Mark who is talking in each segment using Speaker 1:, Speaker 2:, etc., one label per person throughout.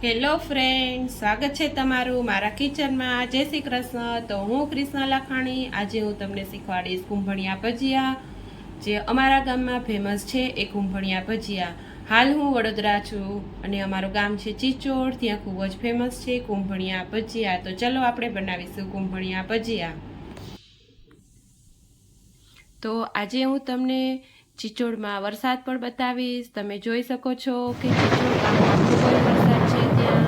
Speaker 1: Hello friend સ્વાગત છે તમારું મારા કિચનમાં. જય શ્રી કૃષ્ણ. તો હું કૃષ્ણ લાખાણી. આજે હું તમને શીખવાડીશ કુંભણિયા ભજીયા, જે અમારા ગામમાં ફેમસ છે એ કુંભણિયા ભજીયા. હાલ હું વડોદરા છું અને અમારું ગામ છે ચિચોડ. ત્યાં ખૂબ જ ફેમસ છે કુંભણિયા ભજીયા. તો ચલો આપણે બનાવીશું કુંભણિયા ભજીયા. તો આજે હું તમને ચિચોડમાં વરસાદ પણ બતાવીશ. તમે જોઈ શકો છો કે ચિચોડ ખૂબ જ વરસાદ છે ત્યાં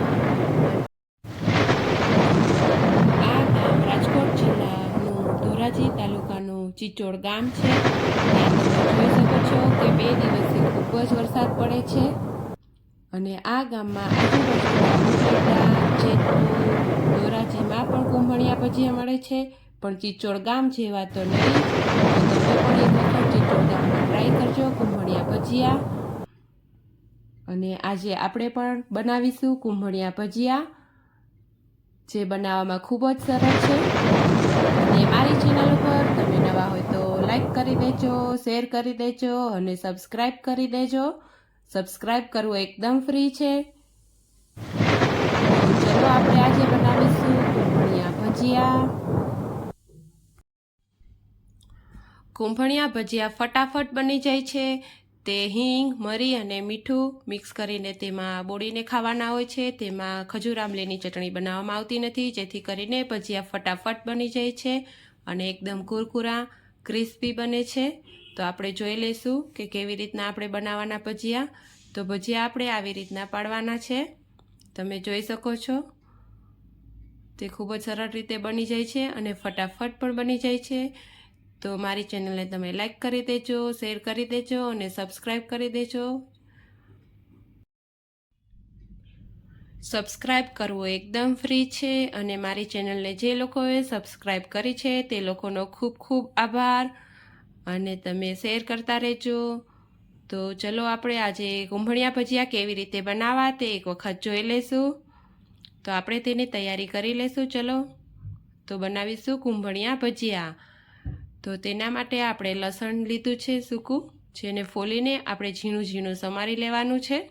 Speaker 1: આ ગામ રાજકોટ જિલ્લાનું ધોરાજી તાલુકાનું ચિચોડ ગામ છે. જોઈ શકો છો કે બે દિવસથી ખૂબ જ વરસાદ પડે છે. અને આ ગામમાં આજુબાજુ જેતપુર ધોરાજીમાં પણ કુંભણિયા ભજીયા મળે છે. પણ ચિચોડ ગામ જેવા તો નહીં. તમે ચિચોડ ગામમાં ટ્રાય કરજો કુંભણિયા ભજીયા. અને આજે આપણે પણ બનાવીશું કુંભણિયા ભજીયા, જે બનાવવામાં ખૂબ જ સરળ છે. અને મારી ચેનલ લાઈક કરી દેજો શેર કરી દેજો અને સબસ્ક્રાઈબ કરી દેજો. સબસ્ક્રાઈબ કરવું એકદમ ફ્રી છે. ચલો આપણે આજે બનાવીશું કુંભણિયા ભજીયા. કુંભણિયા ભજીયા ફટાફટ બની જાય છે. તે હિંગ, મરી અને મીઠું મિક્સ કરીને તેમાં બોળીને ખાવાના હોય છે. તેમાં ખજૂર આમલીની ચટણી બનાવવામાં આવતી નથી, જેથી કરીને ભજીયા ફટાફટ બની જાય છે અને એકદમ કુરકુરા ક્રિસ્પી બને છે, તો આપણે જોઈ લઈશું કે કેવી રીતના આપણે બનાવવાના ભજીયા. તો ભજીયા આપણે આવી રીતના પાડવાના છે. તમે જોઈ શકો છો. તે ખૂબ જ સરળ રીતે બની જાય છે અને ફટાફટ પણ બની જાય છે. તો મારી ચેનલને તમે લાઈક કરી દેજો, શેર કરી દેજો અને સબસ્ક્રાઈબ કરી દેજો. સબસ્ક્રાઈબ કરવું એકદમ ફ્રી છે અને મારી ચેનલને જે લોકોએ સબસ્ક્રાઈબ કરી છે તે લોકોનો ખૂબ ખૂબ આભાર અને તમે શેર કરતા રહેજો. તો ચલો આપણે આજે કુંભણિયા ભજીયા કેવી રીતે બનાવવા તે એક વખત જોઈ લઈશું. તો આપણે તેની તૈયારી કરી લઈશું ચલો. તો બનાવીશું કુંભણિયા ભજીયા. તો તેના માટે આપણે લસણ લીધું છે સૂકું, જેને ફોલીને આપણે ઝીણું ઝીણું સમારી લેવાનું છે.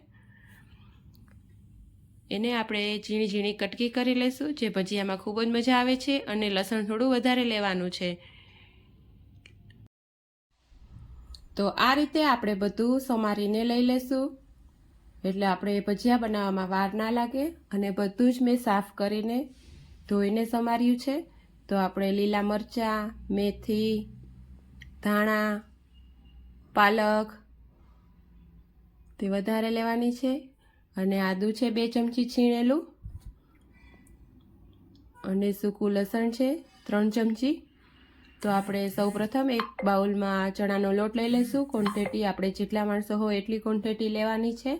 Speaker 1: એને આપણે ઝીણી ઝીણી કટકી કરી લઈશું, જે ભજીયામાં ખૂબ જ મજા આવે છે અને લસણ થોડું વધારે લેવાનું છે. તો આ રીતે આપણે બધું સમારીને લઈ લેશું એટલે આપણે ભજીયા બનાવવામાં વાર ના લાગે અને બધું જ મેં સાફ કરીને ધોઈને સમાર્યું છે. તો આપણે લીલા મરચાં, મેથી, ધાણા, પાલક તે વધારે લેવાની છે. અને આદું છે બે ચમચી છીણેલું. અને સૂકું લસણ છે ત્રણ ચમચી. તો આપણે સૌ પ્રથમ એક બાઉલમાં ચણાનો લોટ લઈ લઈશું. ક્વોન્ટિટી આપણે જેટલા માણસો હોય એટલી ક્વોન્ટિટી લેવાની છે.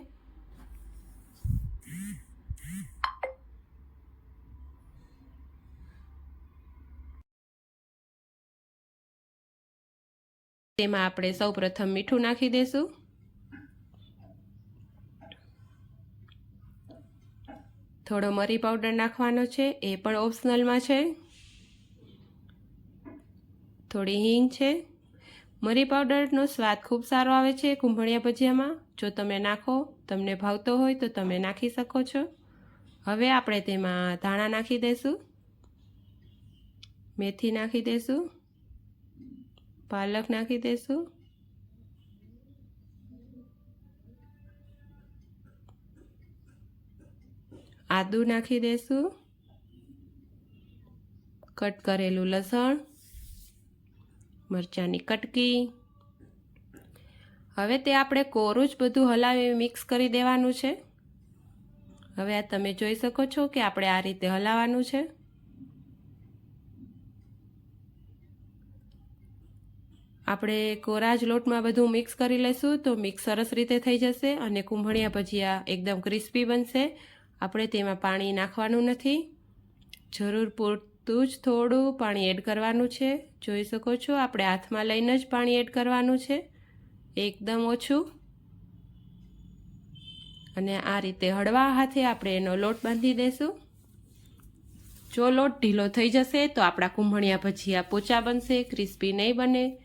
Speaker 1: તેમાં આપણે સૌ પ્રથમ મીઠું નાખી દઈશું થોડો મરી પાવડર નાખવાનો છે, એ પણ ઓપ્શનલમાં છે. થોડી હિંગ છે. મરી પાવડરનો સ્વાદ ખૂબ સારો આવે છે કુંભળિયા ભજીયામાં. જો તમે નાખો, તમને ભાવતો હોય તો તમે નાખી શકો છો. હવે આપણે તેમાં ધાણા નાખી દઈશું મેથી નાખી દઈશું પાલક નાખી દઈશું આદુ નાખી દઈશું કટ કરેલું લસણ, મરચાંની કટકી. હવે તે આપણે કોરું જ બધું હલાવી મિક્સ કરી દેવાનું છે. હવે આ તમે જોઈ શકો છો કે આપણે આ રીતે હલાવવાનું છે. આપણે કોરા જ લોટમાં બધું મિક્સ કરી લઈશું તો મિક્સ સરસ રીતે થઈ જશે અને કુંભણિયા ભજીયા એકદમ ક્રિસ્પી બનશે. આપણે તેમાં પાણી નાખવાનું નથી. જરૂર પૂરતું જ થોડું પાણી એડ કરવાનું છે. જોઈ શકો છો, આપણે હાથમાં લઈને જ પાણી એડ કરવાનું છે. એકદમ ઓછું. અને આ રીતે હળવા હાથે આપણે એનો લોટ બાંધી દઈશું જો લોટ ઢીલો થઈ જશે, તો આપણા કુંભણિયા ભજીયા પોચા બનશે, ક્રિસ્પી નહીં બને.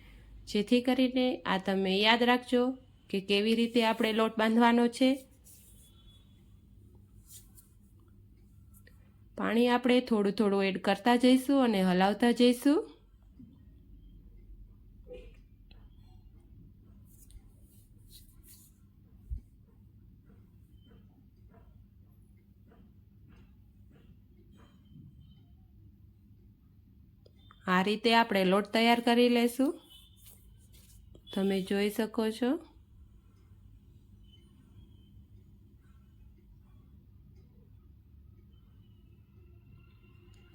Speaker 1: જેથી કરીને આ તમે યાદ રાખજો કે કેવી રીતે આપણે લોટ બાંધવાનો છે. પાણી આપણે થોડું થોડું એડ કરતા જઈશું અને હલાવતા જઈશું. આ રીતે આપણે લોટ તૈયાર કરી લઈશું તમે જોઈ શકો છો.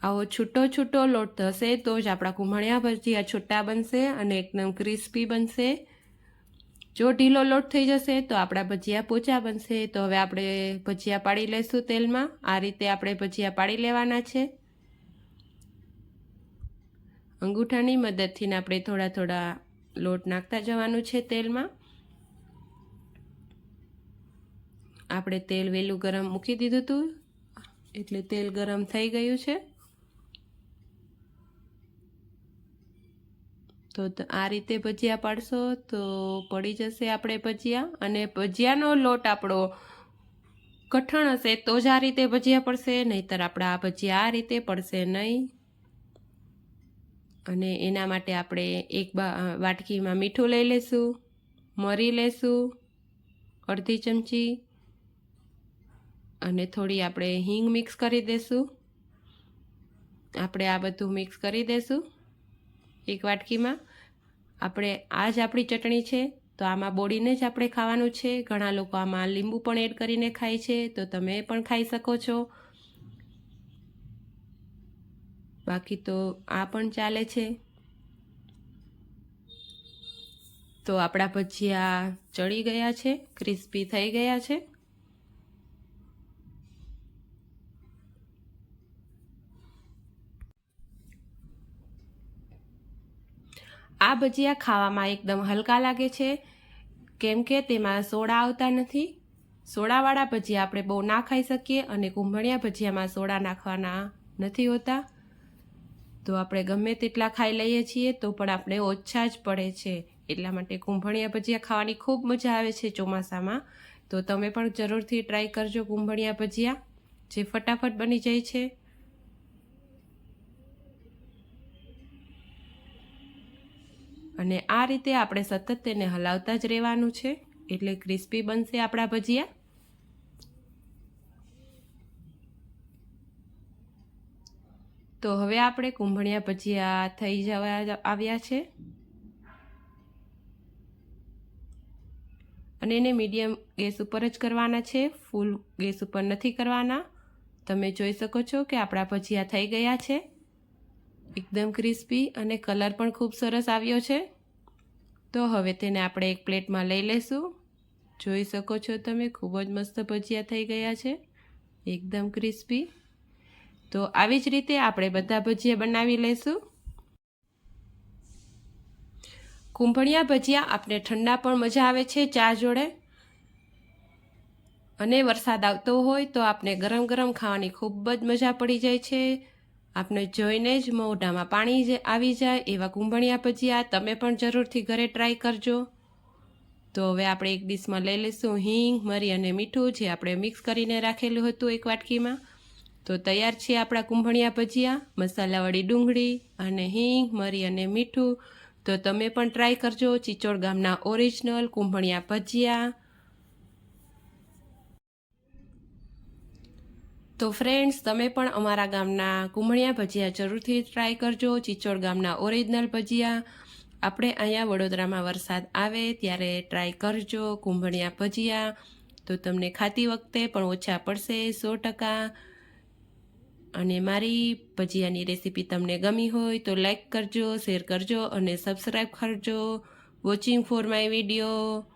Speaker 1: આવો છૂટો છૂટો લોટ થશે તો જ આપણા કુંભણિયા ભજીયા છૂટા બનશે અને એકદમ ક્રિસ્પી બનશે. જો ઢીલો લોટ થઈ જશે તો આપણા ભજીયા પોચા બનશે. તો હવે આપણે ભજીયા પાડી લઈશું તેલમાં. આ રીતે આપણે ભજીયા પાડી લેવાના છે. અંગૂઠાની મદદથી આપણે થોડા થોડા લોટ નાખતા જવાનું છે તેલમાં. આપણે તેલ વહેલું ગરમ મૂકી દીધું હતું. એટલે તેલ ગરમ થઈ ગયું છે. તો આ રીતે ભજીયા પાડશો તો પડી જશે આપણે ભજીયા અને ભજીયાનો લોટ આપણો કઠણ હશે તો જ આ રીતે ભજીયા પડશે, નહીતર આપણા આ ભજીયા આ રીતે પડશે નહીં. અને એના માટે આપણે એક વાટકીમાં મીઠું લઈ લેશું, મરી લેશું, અડધી ચમચી, અને થોડી આપણે હિંગ મિક્સ કરી દેશું. આપણે આ બધું મિક્સ કરી દેશું એક વાટકીમાં. આપણે આ જ આપણી ચટણી છે, તો આમાં બોળીને જ આપણે ખાવાનું છે. ઘણા લોકો આમાં લીંબુ પણ એડ કરીને ખાય છે, તો તમે પણ ખાઈ શકો છો. બાકી તો આ પણ ચાલે છે. તો આપણા ભજીયા ચડી ગયા છે, ક્રિસ્પી થઈ ગયા છે. આ ભજીયા ખાવામાં એકદમ હલકા લાગે છે. કેમ કે તેમાં સોડા આવતા નથી. સોડાવાળા ભજીયા આપણે બહુ ના ખાઈ શકીએ અને કુંભણિયા ભજીયામાં સોડા નાખવાના નથી હોતા. તો આપણે ગમે તેટલા ખાઈ લઈએ છીએ તો પણ આપણે ઓછા જ પડે છે. એટલા માટે કુંભણિયા ભજીયા ખાવાની ખૂબ મજા આવે છે ચોમાસામાં. તો તમે પણ જરૂરથી ટ્રાય કરજો કુંભણિયા ભજીયા, જે ફટાફટ બની જાય છે. અને આ રીતે આપણે સતત તેને હલાવતા જ રહેવાનું છે. એટલે ક્રિસ્પી બનશે આપણા ભજીયા. તો હવે આપણે કુંભણિયા ભજીયા થઈ જવા આવ્યા છે. અને એને મીડિયમ ગેસ ઉપર જ કરવાના છે. ફૂલ ગેસ ઉપર નથી કરવાના. તમે જોઈ શકો છો કે આપણા ભજીયા થઈ ગયા છે. એકદમ ક્રિસ્પી અને કલર પણ ખૂબ સરસ આવ્યો છે. તો હવે તેને આપણે એક પ્લેટમાં લઈ લેશું. જોઈ શકો છો તમે, ખૂબ જ મસ્ત ભજીયા થઈ ગયા છે. એકદમ ક્રિસ્પી. તો આવી જ રીતે આપણે બધા ભજીયા બનાવી લઈશું કુંભણિયા ભજીયા આપણે ઠંડા પણ મજા આવે છે ચા જોડે. અને વરસાદ આવતો હોય તો આપણે ગરમ ગરમ ખાવાની ખૂબ જ મજા પડી જાય છે. આપણે જોઈને જ મોઢામાં પાણી જે આવી જાય એવા કુંભણિયા ભજીયા તમે પણ જરૂરથી ઘરે ટ્રાય કરજો. તો હવે આપણે એક ડીશમાં લઈ લઈશું હિંગ, મરી અને મીઠું જે આપણે મિક્સ કરીને રાખેલું હતું એક વાટકીમાં. તો તૈયાર છે આપણા કુંભણિયા ભજીયા, મસાલાવાળી ડુંગળી અને હિંગ, મરી અને મીઠું. તો તમે પણ ટ્રાય કરજો ચિચોડ ગામના ઓરિજિનલ કુંભણિયા ભજીયા. તો ફ્રેન્ડ્સ તમે પણ અમારા ગામના કુંભણિયા ભજીયા જરૂરથી ટ્રાય કરજો. ચિચોડ ગામના ઓરિજિનલ ભજીયા. આપણે અહીંયા વડોદરામાં વરસાદ આવે ત્યારે ટ્રાય કરજો કુંભણિયા ભજીયા. તો તમને ખાતી વખતે પણ ઓછા પડશે સો ટકા. અને મારી ભજીયાની રેસીપી તમને ગમી હોય તો લાઈક કરજો શેર કરજો અને સબસ્ક્રાઈબ કરજો. Watching for my video